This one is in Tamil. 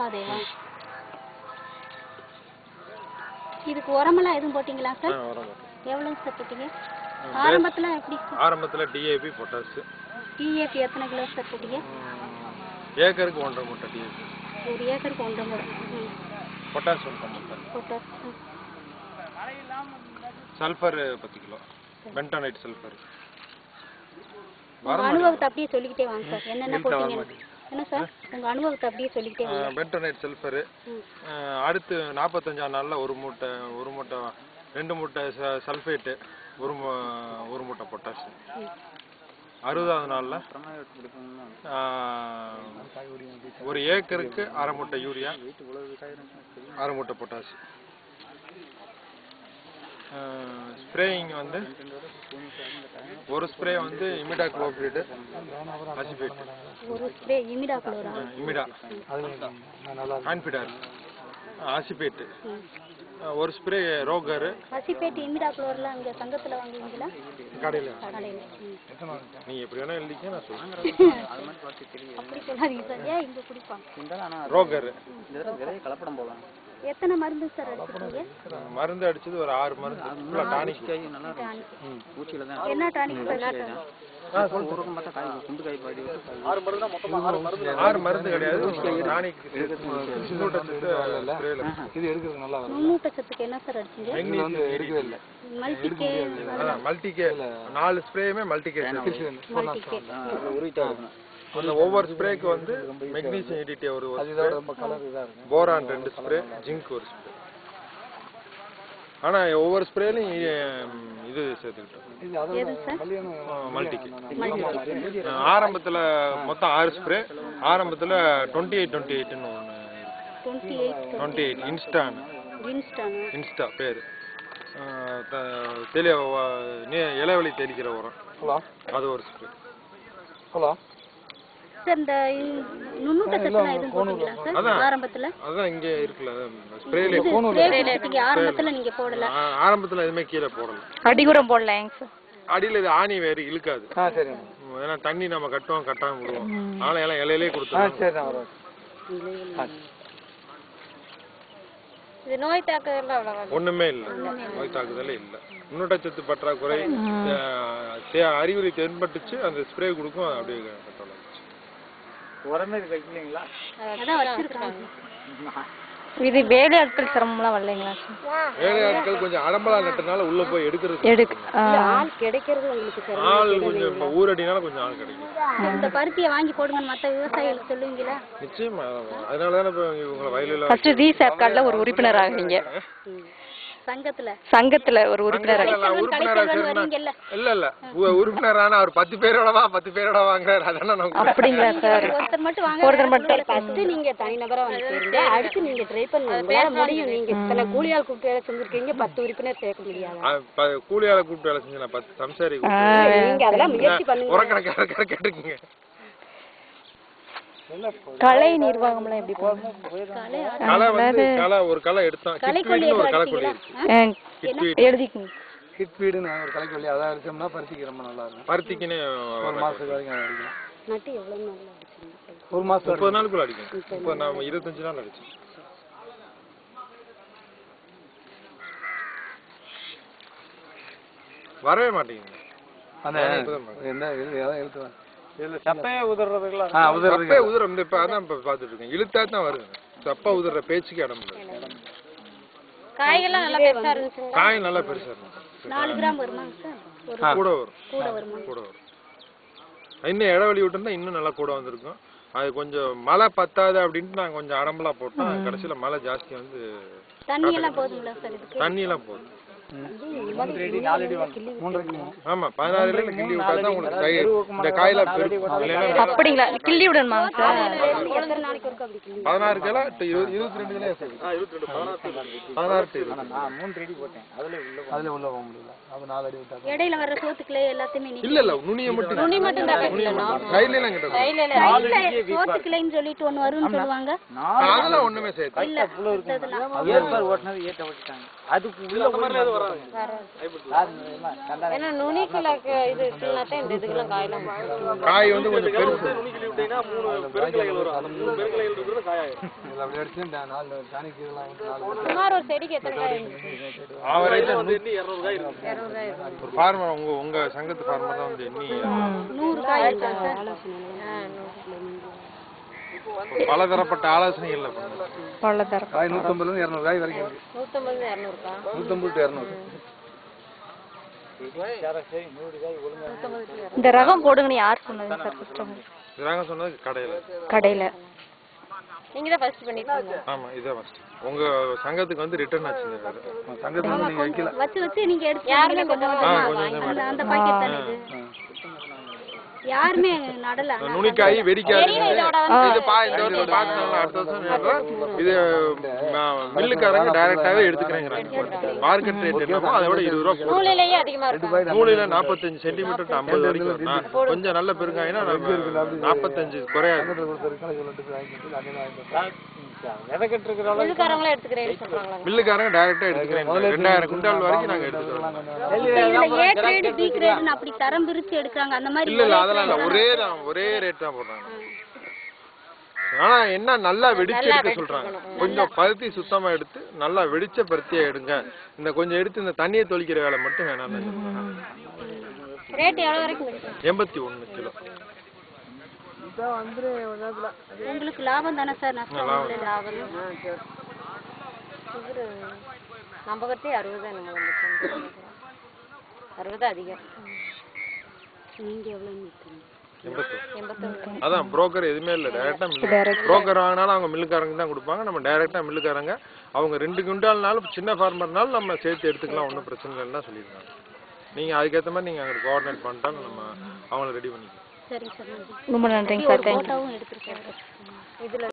மகாதேவா இதுக்கு உரமெல்லாம் எதுவும் போட்டீங்களா சார். எவ்வளவு சார் போட்டீங்க? ஆரம்பத்துல எப்படி ஆரம்பத்துல டிஏபி பொட்டாஸ் டிஏபி எத்தனை கிலோ சார் போட்டீங்க? ஏக்கருக்கு ஒன்றரை மூட்டை டிஏபி ஒரு ஏக்கருக்கு ஒன்றரை மூணு ம். பொட்டாஸ் ஒன்றரை மூட்டை. பொட்டாஸ். சல்ஃபர் பத்து கிலோ. பென்டானைட் சல்ஃபர் அனுபவத்தை அப்படியே சொல்லிக்கிட்டே வாங்க சார் என்னென்ன போட்டீங்க என்ன சார்? உங்க அனுபவத்தை அப்படியே சொல்லிக்கிட்டே வாங்க பென்டானைட் சல்ஃபர் ம். அடுத்து நாற்பத்தஞ்சாம் நாளில் ஒரு மூட்டை ஒரு மூட்டை ரெண்டு மூட்டை சல்ஃபேட்டு ஒரு மூட்டை பொட்டாஸ் அறுபதாவது நாளில் ஒரு ஏக்கருக்கு அரை மூட்டை யூரியா அரை மூட்டை பொட்டாஸ் ஸ்ப்ரேயிங் வந்து ஒரு ஸ்ப்ரே வந்து இமிடா குளோபிரிடு அசிபேட் ஒரு ஸ்ப்ரே இமிடா குளோரா இமிடா கான்ஃபிடார் ஆசிபேட்டு ஒரு ஸ்ப்ரே ரோகர் பசிப்பேட்டு இமிடா குளோர்லாம் அங்க சங்கத்துல வாங்குவீங்களா? கடையில். கடையில. நீ எப்படி வேணா எழுதிக்க நான் சொல்றேன். அப்படி சொல்லாதீங்க சார். ஏன் இங்க குடிப்பாங்க? ரோகர் கலப்படம் போலாம் எத்தனை மருந்து சார் அடிச்சிருக்கீங்க மருந்து அடிச்சது ஒரு ஆறு மருந்து. டானிக் என்ன டானிக் சார்? ஒரு பக்கம் பார்த்தா காய் குண்டு காய் பாடி ஆறு மருந்து கிடையாது. டானிக் இது எடுக்கிறது நல்லா வரும் நுண்ணூட்டச்சத்துக்கு என்ன சார் அடிச்சீங்க? வந்து எடுக்கவே இல்லை. மல்டிகே மல்டிகே நாலு ஸ்ப்ரேயுமே மல்டிகே மல்டிகே இருக்கணும் அந்த ஒவ்வொரு ஸ்ப்ரேக்கு வந்து மெக்னீசியம் எடிட்டி ஒரு இதோட ரொம்ப கலர் இதா இருக்கும் போரான் ரெண்டு ஸ்ப்ரே ஜிங்க் ஒரு ஸ்ப்ரே ஆனா ஒவ்வொரு ஸ்ப்ரேலையும் இது சேர்த்துக்கிட்டோம். மல்டிக்கு ஆரம்பத்துல மொத்தம் ஆறு ஸ்ப்ரே ஆரம்பத்துல டுவெண்ட்டி எயிட் டுவெண்ட்டி எயிட்னு ஒன்று டுவெண்ட்டி எயிட் டுவெண்ட்டி எயிட் இன்ஸ்டான் இன்ஸ்டானா இன்ஸ்டா பேர் தெளிய இலைவெளி தெளிக்கிற உரம். ஹலோ? அது ஒரு ஸ்ப்ரே ஹலோ? சார் இந்த எதுவும். ஆரம்பத்துல? அதான் இங்கே இருக்குல்ல ஸ்ப்ரேல ஆரம்பத்துல நீங்க போடல. ஆரம்பத்துல எதுவுமே கீழே போடல. அடிகுரம் போடலைங்க சார்? அடியில இது ஆணி வேறு இழுக்காது. ஆ ஏன்னா தண்ணி நம்ம கட்டுவோம் கட்டாம விடுவோம். அதனால எல்லாம் இலையிலே ஆ கொடுத்துருவோம் சரி ஆ. இது நோய் தாக்குதல் ஒண்ணுமே இல்ல. நோய் தாக்குதலே இல்ல. நுண்ணூட்டச்சத்து பற்றாக்குறை அறிகுறி தென்பட்டுச்சு அந்த ஸ்ப்ரே கொடுக்கும் அப்படியே ஆச்சு உரமே இது வைக்கலீங்களா இது வேலையாட்கள் சிரமம்லாம் வரலைங்களா? சார் வேலையாட்கள் கொஞ்சம் அடம்பலா நட்டனால உள்ள போய் எடுக்கிறது எடுக்கு. ஆள் கிடைக்கிறது உங்களுக்கு சார் ஆள் கொஞ்சம் ஊரடினால கொஞ்சம் ஆள் கிடைக்கும். இந்த பருத்தியை வாங்கி போடுங்கன்னு மத்த விவசாயிகளுக்கு சொல்லுவீங்களா? நிச்சயமா அதனால தானே இப்போ இவங்களை வயலில் ஃபர்ஸ்ட் தி சாப்கார்ட்ல ஒரு உறுப்பினர் ஆகுறீங்க சங்கத்துல. சங்கத்துல ஒரு உறுப்பினர். இல்ல இல்ல. உறுப்பினரான அவர் பத்து பேரோட வா பத்து பேரோட வாங்குறாரு. அதானே அப்படிங்களா சார்? ஒருத்தர் மட்டும் வாங்க ஒருத்தர் மட்டும் ஃபர்ஸ்ட் நீங்க தனிநபரா வந்து சேருங்க அடுத்து நீங்க ட்ரை பண்ணுங்க. முடியும். நீங்க இத்தனை கூலியால் கூப்பிட்டு வேலை செஞ்சிருக்கீங்க பத்து உறுப்பினர் சேர்க்க முடியாது. கூலியால கூப்பிட்டு வேலை செஞ்சு நான் பத்து சம்சாரி நீங்க அதெல்லாம் முயற்சி பண்ணுங்க. உரக்கணக்கார கேட்டுக்குங்க கலை நிர்வாகம்லாம் எப்படி வந்து களை ஒரு களை எடுத்தோம். கிட்வீட்னு ஒரு ஹிட் வீடுன்னு ஒரு கலைக்கு வழி அதான் அடிச்சோம்னா பருத்திக்கு ரொம்ப நல்லா இருக்கும். பருத்திக்குன்னு ஒரு மாசத்துக்கு வரைக்கும் அதை அடிக்கலாம் நட்டு எவ்வளவு நாள் அடிச்சீங்க ஒரு மாசம் முப்பது நாளுக்குள்ள அடிக்கும் இப்போ நான் இருபத்தஞ்சு நாள் அடிச்சேன் வரவே மாட்டேங்குது. அந்த. என்ன எழுது அதான் எழுத்து சப்பையே உதறதுங்களா ஆ இந்த இப்ப அதான் இப்ப பாத்துட்டு இருக்கேன் இழுத்தா தான் வருது. சப்பா உதிர பேச்சுக்கு இடம் இல்லை. காய்கள்லாம் நல்லா பெருசா இருந்துச்சு காய் நல்லா பெருசா இருக்கும் நாலு கிராம் வருமாங்க சார்? ஒரு கூட வரும். கூட வருமா? கூட வரும். இன்னும் இடைவெளி விட்டுருந்தா இன்னும் நல்லா கூட வந்திருக்கும். அது கொஞ்சம் மழை பத்தாது அப்படின்ட்டு நான் கொஞ்சம் அடம்பலா போட்டோம் கடைசியில மழை ஜாஸ்தி வந்து தண்ணி எல்லாம் போதுங்களா அப்படிங்களா? கிள்ளி சார் பதினாறு கிலோ இருபத்தி ரெண்டு கிலோ பதினாறு அதுல உள்ள போக முடியல. அப்ப நாலு அடி விட்டா இடையில வர்ற சோத்துக்களே எல்லாத்தையுமே இல்ல இல்ல நுனியை மட்டும் நுனி மட்டும் கையில கிட்ட கையில சோத்துக்கிளைன்னு சொல்லிட்டு ஒண்ணு வரும்னு சொல்லுவாங்க. அதெல்லாம் ஒண்ணுமே சேர்த்து இல்ல ஓட்டினது அதுக்கு உள்ள ஏன்னா நுனிக்குல க- இது இருக்குன்னா தான் இந்த இதுக்கெல்லாம் காயெல்லாம் பிடிக்கும். காய் வந்து கொஞ்சம் பெருசு. இதுல அப்படி அடிச்சு இந்த நாலு டானிக் இதெல்லாம் வந்து நாலு போட்டு சுமார் ஒரு செடிக்கு எத்தனை காய் இருந்துச்சு ஆவரேஜா இருபது காய் இருக்கும் ஒரு ஃபார்மர் உங்க உங்க சங்கத்து ஃபார்மர் தான் வந்து எண்ணி நூறு காய் இருக்கா? பலதரப்பட்ட பண்ணுறோம் பள்ளத்தரம் காய் நூற்றம்பதுல இருந்து இரநூறு காய் வரைக்கும் இரநூறுக்கா? நூற்றம்பது டு இரநூறு. இந்த ரகம் போடுங்கன்னு யார் சொன்னது சார் ஃபர்ஸ்ட் இதாங்க சொன்னது கடையில. கடையில. நீங்க தான் ஃபர்ஸ்ட் பண்ணிட்டு இருந்தீங்க. ஆமா இதான் ஃபர்ஸ்ட் உங்க சங்கத்துக்கு வந்து ரிட்டர்ன் சங்கத்துல வந்து நீங்க வைக்கல. வச்சு வச்சு நீங்க எடுத்து யாருமே கொஞ்சம் அந்த அந்த பாக்கெட் தானே இது? யாருமே நடல. நுனிக்காய் வெடிக்காது இது பா இந்த வருஷம் பார்க்கணும் அடுத்த வருஷம். இது மில்லுக்காரங்க டைரக்டாவே எடுத்துக்கிறேங்கிறாங்க மார்க்கெட் ரேட் என்னமோ அதை விட இருபது ரூபா நூலிலேயே அதிகமா இருக்கும் நூலில நாற்பத்தஞ்சு சென்டிமீட்டர் ஐம்பது வரைக்கும் கொஞ்சம் நல்ல பெருங்காயினா நாற்பத்தஞ்சு குறையாது மில்லுக்காரங்களே எடுத்துக்கிறேன்னு சொல்றாங்களா மில்லுக்காரங்க டைரக்டா எடுத்துக்கிறேன் ரெண்டாயிரம் குண்டால் வரைக்கும் நாங்க எடுத்துக்கிறோம். இப்ப இதுல ஏ கிரேடு பி கிரேடுன்னு அப்படி தரம் பிரிச்சு எடுக்கிறாங்க. அந்த மாதிரி இல்ல இல்ல அதெல்லாம் இல்ல. ஒரே ஒரே ரேட் தான் போடுறாங்க. ஆனா என்ன நல்லா வெடிச்சு எடுக்க சொல்றாங்க. கொஞ்சம் பருத்தி சுத்தமா எடுத்து நல்லா வெடிச்ச பருத்தியா எடுங்க. இந்த கொஞ்சம் எடுத்து இந்த தண்ணியை தொளிக்கிற வேலை மட்டும் வேணாம்னு ரேட் எவ்வளவு வரைக்கும் கிடைக்கும் எண்பத்தி ஒண்ணு கிலோ உங்களுக்கு லாபம் தானே சார்? நஷ்டம் லாபம். இல்லை லாபம். இவரு நம்ம கட்டி அறுபது வந்துச்சு. அறுபது அதிகம். நீங்க எவ்வளவு நிற்கிறீங்க? அதான் புரோக்கர் எதுவுமே இல்ல. டைரக்டா மில்லு. புரோக்கர் வாங்கினாலும் அவங்க மில்லுக்காரங்க தான் கொடுப்பாங்க. நம்ம டைரக்டா மில்லுக்காரங்க. அவங்க ரெண்டு குண்டால்னாலும் சின்ன ஃபார்மர்னாலும் நம்ம சேர்த்து எடுத்துக்கலாம். ஒன்றும் பிரச்சனை இல்லைன்னா சொல்லியிருக்காங்க. நீங்க அதுக்கேற்ற மாதிரி நீங்க அங்கே கோஆர்டினேட் பண்ணிட்டாலும் நம்ம அவங்கள ரெடி பண்ணிக்கலாம். சரிங்க சார். ரொம்ப நன்றிங்க சார். தேங்க்யூ இதுல